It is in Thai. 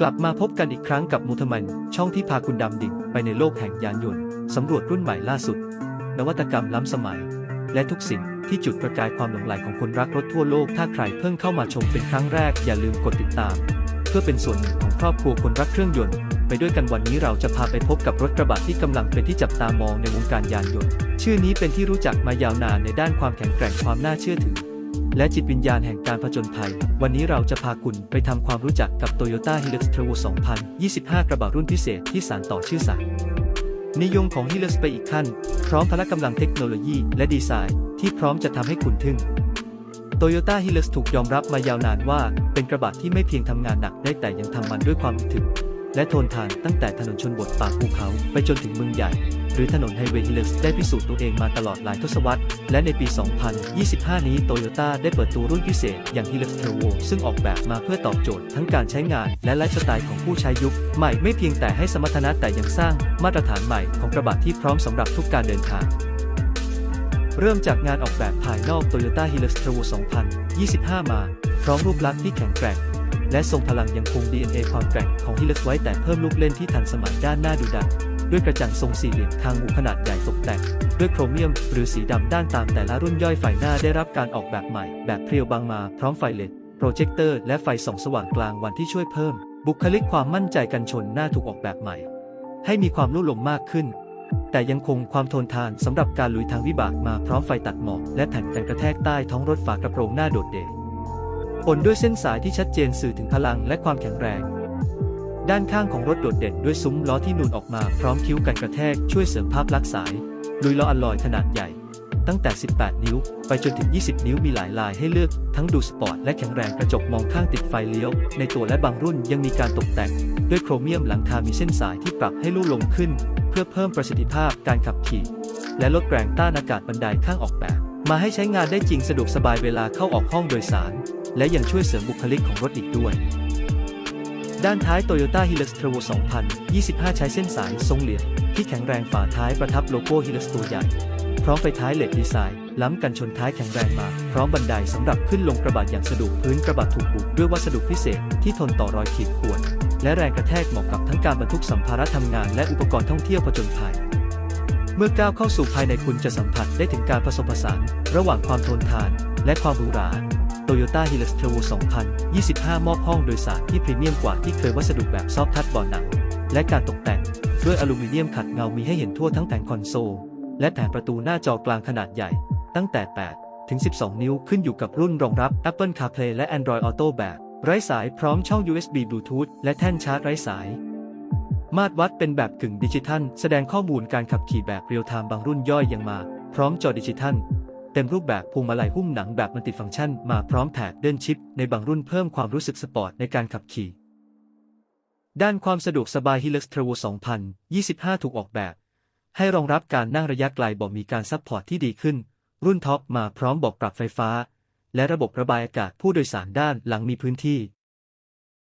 กลับมาพบกันอีกครั้งกับมูทมัน ช่องที่พาคุณดำดิ่งไปในโลกแห่งยานยนต์ สำรวจรุ่นใหม่ล่าสุด นวัตกรรมล้ำสมัย และทุกสิ่งที่จุดประกายความหลงใหลของคนรักรถทั่วโลก ถ้าใครเพิ่งเข้ามาชมเป็นครั้งแรก อย่าลืมกดติดตาม เพื่อเป็นส่วนหนึ่งของครอบครัวคนรักเครื่องยนต์ ไปด้วยกันวันนี้เราจะพาไปพบกับรถกระบะที่กำลังเป็นที่จับตามองในวงการยานยนต์ ชื่อนี้เป็นที่รู้จักมายาวนานในด้านความแข็งแกร่งความน่าเชื่อถือ และจิตวิญญาณแห่งการผจญภัย วันนี้เราจะพาคุณไปทำความรู้จักกับ Toyota Hilux Turbo 2025 กระบะรุ่นพิเศษที่สานต่อชื่อสายนิยมของ Hilux ไปอีกขั้น พร้อมพละกำลังเทคโนโลยีและดีไซน์ที่พร้อมจะทำให้คุณทึ่ง Toyota Hilux ถูกยอมรับมายาวนานว่า เป็นกระบะที่ไม่เพียงทำงานหนักได้แต่ยังทำมันด้วยความถึกและทนทานตั้งแต่ถนนชนบทป่าภูเขาไปจนถึงเมืองใหญ่ หรือถนนไฮเวย์ฮิล x ได้พิสูจน์ตัวเองมาตลอดหลายทศวรรษ และในปี 2025 นี้โตโยต้าได้เปิดตัวรุ่นพิเศษอย่าง Hilux Turbo ซึ่งออกแบบมาเพื่อตอบโจทย์ทั้งการใช้งานและไลฟ์สไตล์ของผู้ใช้ยุคใหม่ไม่เพียงแต่ให้สมรรถนะแต่ยังสร้างมาตรฐานใหม่ของกระบะที่พร้อมสำหรับทุกการเดินทางเริ่มจากงานออกแบบภายนอก Toyota Hilux Turbo 2025 มา พร้อมรูปลักษณ์ที่แข็งแกร่ง และทรงพลังยังคง DNA ความแกร่งของ Hilux ไว้แต่เพิ่มลูกเล่นที่ทันสมัยด้านหน้าดูดัน ด้วยกระจังทรงสี่เหลี่ยมทางหูขนาดใหญ่ตกแต่งด้วยโครเมียม หรือสีดำด้านตามแต่ละรุ่นย่อยไฟหน้าได้รับการออกแบบใหม่ แบบเพรียวบางมาพร้อมไฟเลดโปรเจคเตอร์และไฟส่องสว่างกลางวันที่ช่วยเพิ่ม บุคลิกความมั่นใจกันชนหน้าถูกออกแบบใหม่ ให้มีความลุ่มลมมากขึ้น แต่ยังคงความทนทานสำหรับการลุยทางวิบากมาพร้อมไฟตัดหมอกและแผ่นกันกระแทกใต้ท้องรถฝากระโปรงหน้าโดดเด่นปนด้วยเส้นสายที่ชัดเจนสื่อถึงพลังและความแข็งแรง ด้านข้างของรถโดดเด่นด้วยซุ้มล้อที่นูนออกมาพร้อมคิ้วกันกระแทกช่วยเสริมภาพลักษณ์สายลุยล้ออัลลอยขนาดใหญ่ ตั้งแต่ 18 นิ้ว ไปจนถึง 20 นิ้วมีหลายลายให้เลือก ทั้งดูสปอร์ตและแข็งแรงกระจกมองข้างติดไฟเลี้ยว ในตัวและบางรุ่นยังมีการตกแต่ง ด้วยโครเมียมหลังคามีเส้นสายที่ปรับให้ลู่ลมขึ้น เพื่อเพิ่มประสิทธิภาพการขับขี่ และลดแรงต้านอากาศบันไดข้างออกแบบ มาให้ใช้งานได้จริงสะดวกสบายเวลาเข้าออกห้องโดยสาร และยังช่วยเสริมบุคลิกของรถอีกด้วย ด้านท้าย Toyota Hilux Turbo 2025 ใช้เส้นสายทรงเหลี่ยมที่แข็งแรงฝาท้ายประทับโลโก้ Hilux ตัวใหญ่ พร้อมไฟท้ายเลดดีไซน์ ล้ำกันชนท้ายแข็งแรงมา พร้อมบันไดสำหรับขึ้นลงกระบะอย่างสะดวกพื้นกระบะถูกบุกด้วยวัสดุพิเศษที่ทนต่อรอยขีดข่วน และแรงกระแทกเหมาะกับทั้งการบรรทุกสัมภาระทำงานและอุปกรณ์ท่องเที่ยวผจญภัยเมื่อก้าวเข้าสู่ภายในคุณจะสัมผัสได้ถึงการผสมผสาน ระหว่างความทนทาน และความหรูหรา Toyota Hilux Turbo 2025 มอบห้องโดยสารที่พรีเมียมกว่าที่เคยวัสดุแบบซอฟทัชเบาะหนัง และการตกแต่ง ด้วยอลูมิเนียมขัดเงามีให้เห็นทั่วทั้งแผงคอนโซล และแผงประตูหน้าจอกลางขนาดใหญ่ ตั้งแต่ 8 ถึง 12 นิ้วขึ้นอยู่กับรุ่นรองรับ Apple CarPlay และ Android Auto แบบไร้สายพร้อมช่อง USB Bluetooth และแท่นชาร์จไร้สาย มาตรวัดเป็นแบบกึ่งดิจิทัล แสดงข้อมูลการขับขี่แบบเรียลไทม์บางรุ่นย่อยยังมา พร้อมจอดิจิทัล เต็มรูปแบบพวงมาลัยหุ้มหนังแบบมันติฟังก์ชันมาพร้อมแถบเดินชิป ในบางรุ่นเพิ่มความรู้สึกสปอร์ตในการขับขี่ ด้านความสะดวกสบาย Hilux Turbo 2025 ถูกออกแบบ ให้รองรับการนั่งระยะไกลบอกมีการซัพพอร์ตที่ดีขึ้น รุ่นท็อปมาพร้อมบอกปรับไฟฟ้า และระบบระบายอากาศผู้โดยสารด้านหลังมีพื้นที่